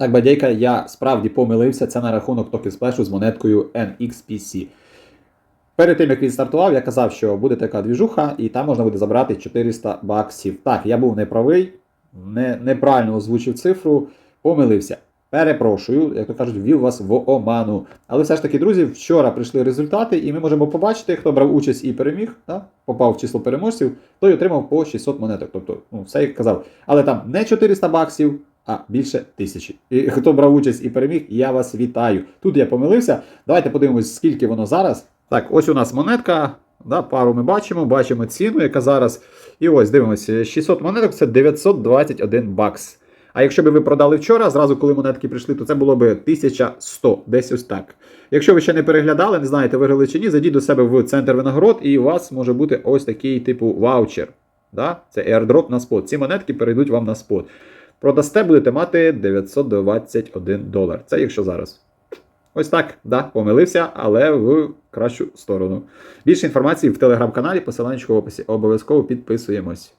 Так, Бадейка, я справді помилився. Це на рахунок Token Splash з монеткою NXPC. Перед тим, як він стартував, я казав, що буде така двіжуха, і там можна буде забрати 400 баксів. Так, я був неправий, не, неправильно озвучив цифру, помилився. Перепрошую, як то кажуть, ввів вас в оману. Але все ж таки, друзі, вчора прийшли результати, і ми можемо побачити, хто брав участь і переміг, да? попав в число переможців, той отримав по 600 монеток. Тобто, ну, все як казав. Але там не 400 баксів, а більше тисячі. І хто брав участь і переміг, я вас вітаю. Тут я помилився. Давайте подивимось, скільки воно зараз. Так, ось у нас монетка. Да, пару ми бачимо, бачимо ціну, яка зараз. І ось дивимося, 600 монеток це 921 бакс. А якщо б ви продали вчора, зразу коли монетки прийшли, то це було б 1100, десь ось так. Якщо ви ще не переглядали, не знаєте, виграли чи ні, зайдіть до себе в центр винагород, і у вас може бути ось такий типу ваучер. Да? Це airdrop на спот. Ці монетки перейдуть вам на спот. Продасте, будете мати 921 долар. Це якщо зараз. Ось так, да, помилився, але в кращу сторону. Більше інформації в телеграм-каналі, посиланнячко в описі. Обов'язково підписуємось.